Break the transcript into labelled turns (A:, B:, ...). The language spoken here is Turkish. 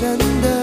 A: senden